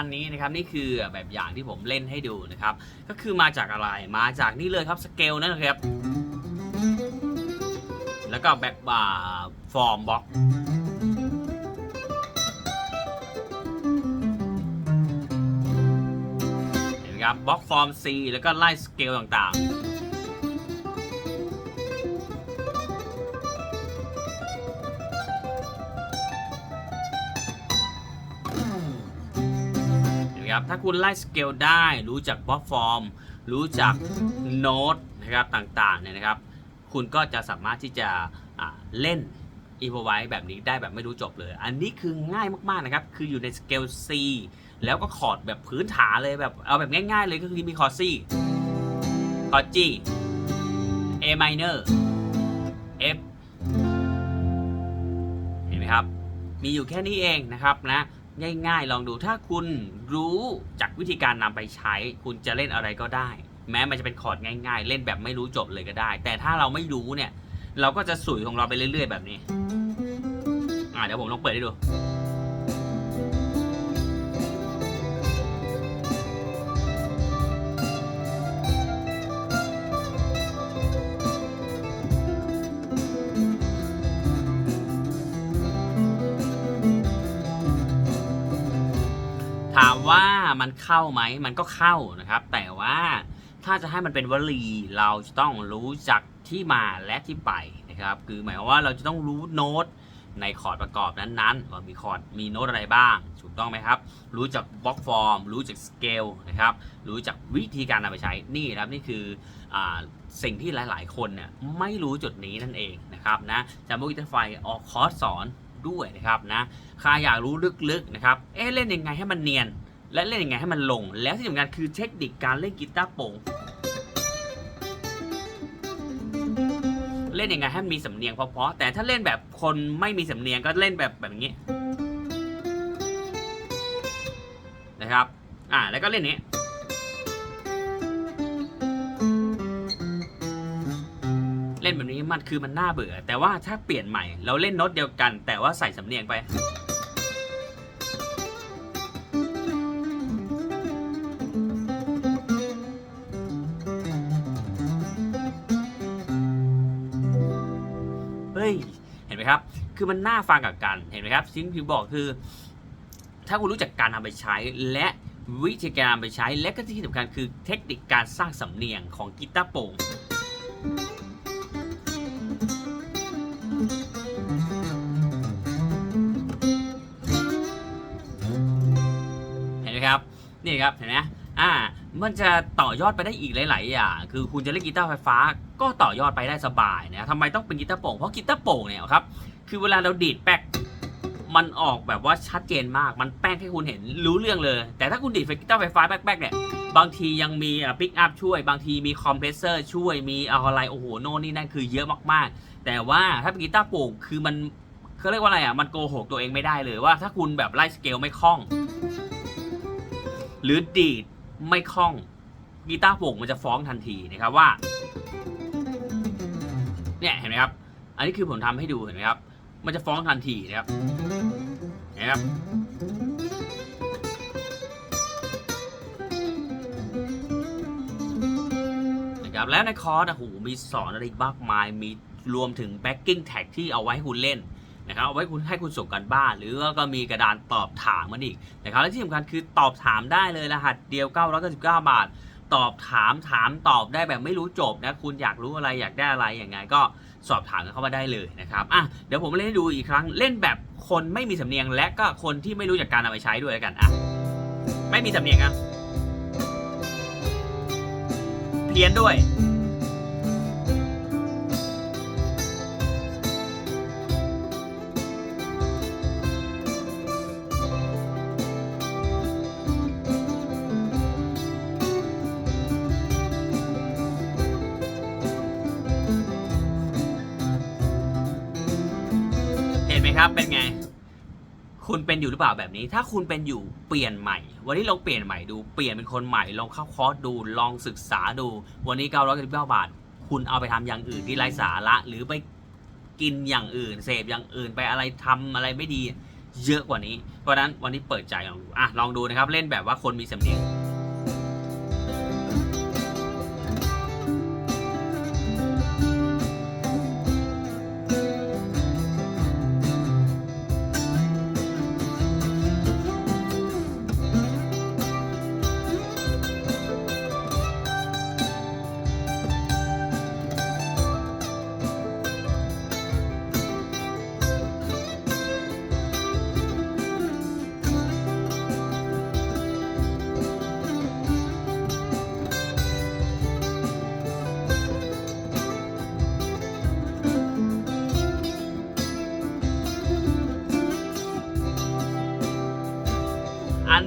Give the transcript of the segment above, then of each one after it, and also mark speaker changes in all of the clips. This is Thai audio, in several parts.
Speaker 1: ณนี้นะครับนี่คือแบบอย่างที่ผมเล่นให้ดูนะครับก็คือมาจากอะไรมาจากนี่เลยครับสเกลนั่นนะครับ แล้วก็แบบอ่าฟอร์มบล็อกเห็นไหมครับบล็อกฟอร์ม C แล้วก็ไล่สเกลต่างๆ นไหมครับ ถ้าคุณไล่สเกลได้ รู้จักบล็อกฟอร์ม รู้จักโน้ตนะครับต่างๆเนี่ยนะครับ คุณก็จะสามารถที่จะเล่นอีโ v ไวแบบนี้ได้แบบไม่รู้จบเลย อันนี้คือง่ายมากๆนะครับ คืออยู่ในสเกล C แล้วก็คอร์ดแบบพื้นฐานเลยแบบเอาแบบง่ายๆเลยก็คือมีคอร์ด C คอร์ด G A minor F เห็นไหมครับ มีอยู่แค่นี้เองนะครับนะ ง่ายๆ ลองดูถ้าคุณรู้จากวิธีการนำไปใช้ คุณจะเล่นอะไรก็ได้ แม้มันจะเป็นคอร์ดง่าย ๆ เล่นแบบไม่รู้จบเลยก็ได้ แต่ถ้าเราไม่รู้เนี่ย เราก็จะสุยของเราไปเรื่อย ๆ แบบนี้ อ่าเดี๋ยวผมลองเปิดให้ดู มันเข้าไหมมันก็เข้านะครับ แต่ว่าถ้าจะให้มันเป็นวลีเราจะต้องรู้จักที่มาและที่ไปนะครับ คือหมายความว่าเราจะต้องรู้โน้ตในคอร์ดประกอบนั้นๆว่ามีคอร์ดมีโน้ตอะไรบ้างถูกต้องไหมครับ รู้จักบล็อกฟอร์ม รู้จักสเกลนะครับ รู้จักวิธีการนำไปใช้นี่นะครับนี่คืออสิ่งที่หลายๆ คนเนี่ยไม่รู้จุดนี้นั่นเองนะครับนะจำพวกอินเตอร์ไฟออกคอร์สสอนด้วยนะครับนะใครอยากรู้ลึกๆนะครับ เอ๊ะเล่นยังไงให้มันเนียน และเล่นยังไงให้มันลง แล้วที่สำคัญคือเทคนิคการเล่นกีตาร์โปร่งเล่นยังไงให้มีสำเนียงเพราะๆแต่ถ้าเล่นแบบคนไม่มีสำเนียงก็เล่นแบบแบบนี้ นะครับ อ่าแล้วก็เล่นนี้เล่นแบบนี้มันคือมันน่าเบื่อ แต่ว่าถ้าเปลี่ยนใหม่ เราเล่นโน้ตเดียวกัน แต่ว่าใส่สำเนียงไป คือมันน่าฟังกับกันเห็นไหมครับสิ่งที่บอกคือ ถ้าคุณรู้จักการนำไปใช้และวิธีการนำไปใช้ และก็ที่สำคัญคือเทคนิคการสร้างสำเนียงของกีตาร์โปร่งเห็นไหมครับ นี่ครับเห็นไหมอ่ามันจะต่อยอดไปได้อีกหลาย ๆ อย่าง คือคุณจะเล่นกีตาร์ไฟฟ้าก็ต่อยอดไปได้สบายนะทำไมต้องเป็นกีตาร์โปร่ง เพราะกีตาร์โปร่งเนี่ยครับ คือเวลาเราดีดแป๊กมันออกแบบว่าชัดเจนมาก มันแป้งให้คุณเห็นรู้เรื่องเลย แต่ถ้าคุณดีดไฟกีตาร์ไฟฟ้าแป๊กๆเนี่ย บางทียังมีปิกอัพช่วย บางทีมีคอมเพรสเซอร์ช่วย มีอะไรโอ้โหโน่นนี่นั่นคือเยอะมากๆ แต่ว่าถ้าเป็นกีตาร์โปร่งคือมันเขาเรียกว่าอะไรอะ มันโกหกตัวเองไม่ได้เลยว่าถ้าคุณแบบไล่สเกลไม่คล่อง หรือดีดไม่คล่องกีตาร์โปร่งมันจะฟ้องทันทีนะครับว่า เนี่ยเห็นไหมครับ อันนี้คือผมทำให้ดูเห็นไหมครับ มันจะฟ้องทันทีนะครับนไหมครับนะครับและในคอร์สอะโหมีสอนอะไรอีกมากมายมีรวมถึง backing tag ที่เอาไว้ให้คุณเล่นนะครับเอาไว้คุณให้คุณส่งกันบ้าน หรือว่าก็มีกระดานตอบถามมันอีกนะครับและที่สำคัญคือตอบถามได้เลยรหัสเดียว 999 บาท ตอบถามถามตอบได้แบบไม่รู้จบนะคุณอยากรู้อะไรอยากได้อะไรอย่างไงก็สอบถามเข้ามาได้เลยนะครับอะเดี๋ยวผมเล่นให้ดูอีกครั้งเล่นแบบคนไม่มีสำเนียง และก็คนที่ไม่รู้จักการเอาไปใช้ด้วยแล้วกันอะไม่มีสำเนียงอะเพี้ยนด้วย ไหมครับ เป็นไง คุณเป็นอยู่หรือเปล่าแบบนี้ ถ้าคุณเป็นอยู่เปลี่ยนใหม่ วันนี้ลองเปลี่ยนใหม่ดู เปลี่ยนเป็นคนใหม่ ลองเข้าคอร์สดู ลองศึกษาดู วันนี้999บาท คุณเอาไปทำอย่างอื่นที่ไร้สาระ หรือไปกินอย่างอื่น เสพอย่างอื่น ไปอะไรทำอะไรไม่ดี เยอะกว่านี้ เพราะฉะนั้นวันนี้เปิดใจลองดูอะลองดูนะครับ เล่นแบบว่าคนมีสำเนียง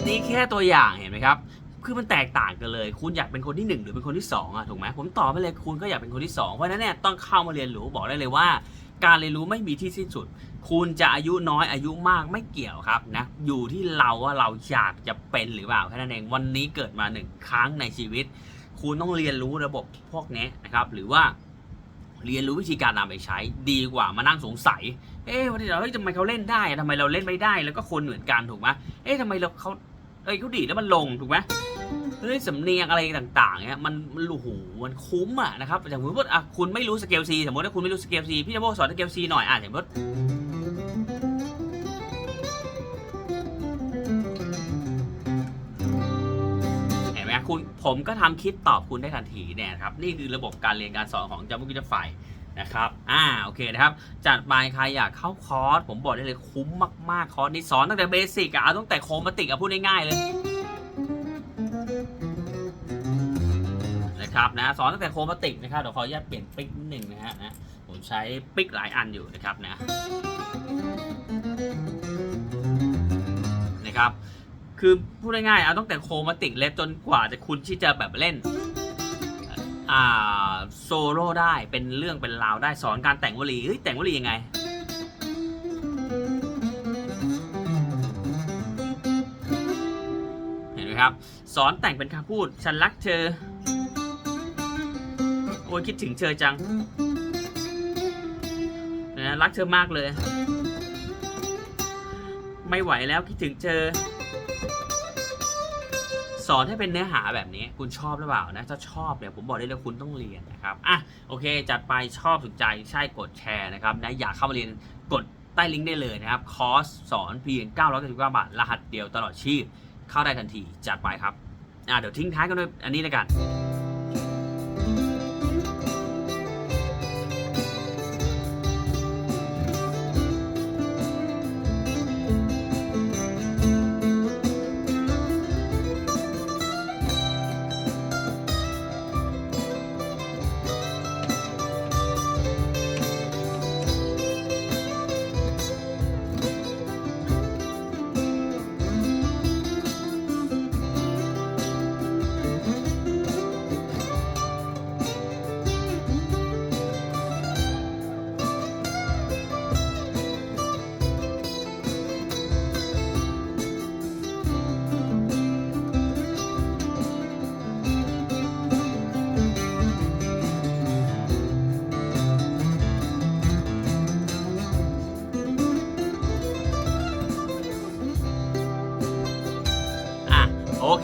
Speaker 1: นี้แค่ตัวอย่างเห็นไหมครับคือมันแตกต่างกันเลย คุณอยากเป็นคนที่หนึ่งหรือเป็นคนที่สองอะถูกไหมผมตอบไปเลยคุณก็อยากเป็นคนที่สองเพราะนั้นเนี่ยต้องเข้ามาเรียนรู้บอกได้เลยว่า การเรียนรู้ไม่มีที่สิ้นสุด คุณจะอายุน้อยอายุมากไม่เกี่ยวครับนะอยู่ที่เราว่าเราอยากจะเป็นหรือเปล่าแค่นั้นเองวันนี้เกิดมาหนึ่งครั้งในชีวิต คุณต้องเรียนรู้ระบบพวกนี้นะครับหรือว่าเรียนรู้วิธีการนำไปใช้ดีกว่ามานั่งสงสัย เอ๊ะวันนี้เราเฮ้ยทำไมเขาเล่นได้ทำไมเราเล่นไม่ได้ แล้วก็คนเหมือนกันถูกไหมเอ๊ะทำไมเราเขา เอ้ยเขาดีดแล้วมันลงถูกไหมเฮ้ยสำเนียงอะไรต่างๆเนี่ยมันมันโอ้โหมันคุ้มอะนะครับอย่างสมมติอะคุณไม่รู้สเกลซีสมมติถ้าคุณไม่รู้สเกลซีพี่จะบอกสอนสเกลซีหน่อยอะสมมติเห็นไหมคุณผมก็ทำคิดตอบคุณได้ทันทีเนี่ยครับนี่คือระบบการเรียนการสอนของจามุกิจไฟ นะครับ อ่า โอเคนะครับ จัดไปใครอยากเข้าคอร์ส ผมบอกได้เลยคุ้มมาก ๆ คอร์สนี้สอนตั้งแต่เบสิกอะเอาตั้งแต่โครมาติกอะพูดง่าย ๆ เลยนะครับนะ สอนตั้งแต่โครมาติกนะครับ เดี๋ยวขออนุญาตเปลี่ยนปิกนิดหนึ่งนะฮะนะ ผมใช้ปิกหลายอันอยู่นะครับนะ นะครับ คือพูดง่ายๆ เอาตั้งแต่โครมาติกเล็บจนกว่าจะคุณที่จะแบบเล่น อ่า โซโล่ได้เป็นเรื่องเป็นราวได้สอนการแต่งวลีเฮ้ยแต่งวลียังไง เห็นไหมครับ สอนแต่งเป็นคำพูด ฉันรักเธอ โอ้ยคิดถึงเธอจังนะรักเธอมากเลย ไม่ไหวแล้วคิดถึงเธอ สอนให้เป็นเนื้อหาแบบนี้ คุณชอบหรือเปล่านะถ้าชอบเนี่ยผมบอกได้เลยคุณต้องเรียนนะครับอะโอเค จัดไปชอบถูกใจใช่กดแชร์นะครับนะอยากเข้ามาเรียนกดใต้ลิงก์ได้เลยนะครับคอร์สสอนเพียง999บาท รหัสเดียวตลอดชีพ เข้าได้ทันทีจัดไปครับอะเดี๋ยวทิ้งท้ายกันด้วยอันนี้แลยกัน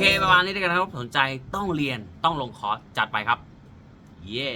Speaker 1: เคประมาณนี้ด้วยกันครับ สนใจต้องเรียนต้องลงคอร์สจัดไปครับ เย้